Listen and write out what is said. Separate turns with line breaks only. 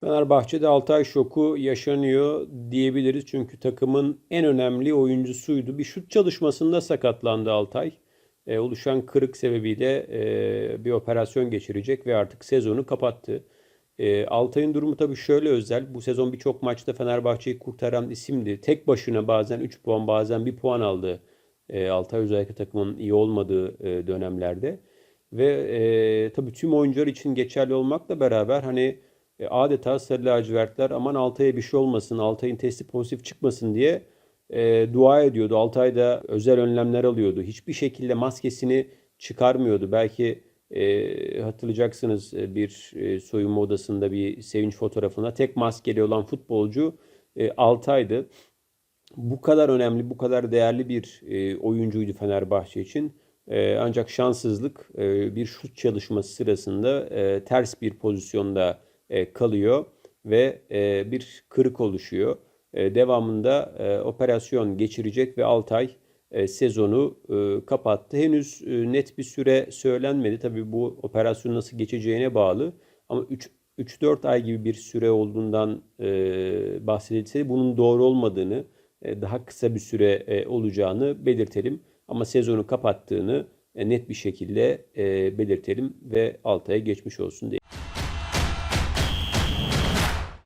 Fenerbahçe'de Altay şoku yaşanıyor diyebiliriz. Çünkü takımın en önemli oyuncusuydu. Bir şut çalışmasında sakatlandı Altay. E, oluşan kırık sebebiyle e, bir operasyon geçirecek ve artık sezonu kapattı. E, Altay'ın durumu tabii şöyle özel. Bu sezon birçok maçta Fenerbahçe'yi kurtaran isimdi. Tek başına bazen 3 puan bazen 1 puan aldı. E, Altay özellikle takımın iyi olmadığı e, dönemlerde. Ve e, tabii tüm oyuncular için geçerli olmakla beraber hani e, adeta sarı lacivertler aman Altay'a bir şey olmasın, Altay'ın testi pozitif çıkmasın diye e, dua ediyordu. Altay da özel önlemler alıyordu. Hiçbir şekilde maskesini çıkarmıyordu. Belki e, hatırlayacaksınız e, bir e, soyunma odasında bir sevinç fotoğrafında tek maskeli olan futbolcu e, Altay'dı. Bu kadar önemli, bu kadar değerli bir e, oyuncuydu Fenerbahçe için. E, ancak şanssızlık e, bir şut çalışması sırasında e, ters bir pozisyonda e, kalıyor ve e, bir kırık oluşuyor. E, devamında e, operasyon geçirecek ve Altay e, sezonu e, kapattı. Henüz e, net bir süre söylenmedi. Tabii bu operasyon nasıl geçeceğine bağlı. Ama 3 3-4 ay gibi bir süre olduğundan e, bahsedilse bunun doğru olmadığını, e, daha kısa bir süre e, olacağını belirtelim. Ama sezonu kapattığını e, net bir şekilde e, belirtelim ve Altay'a geçmiş olsun diye.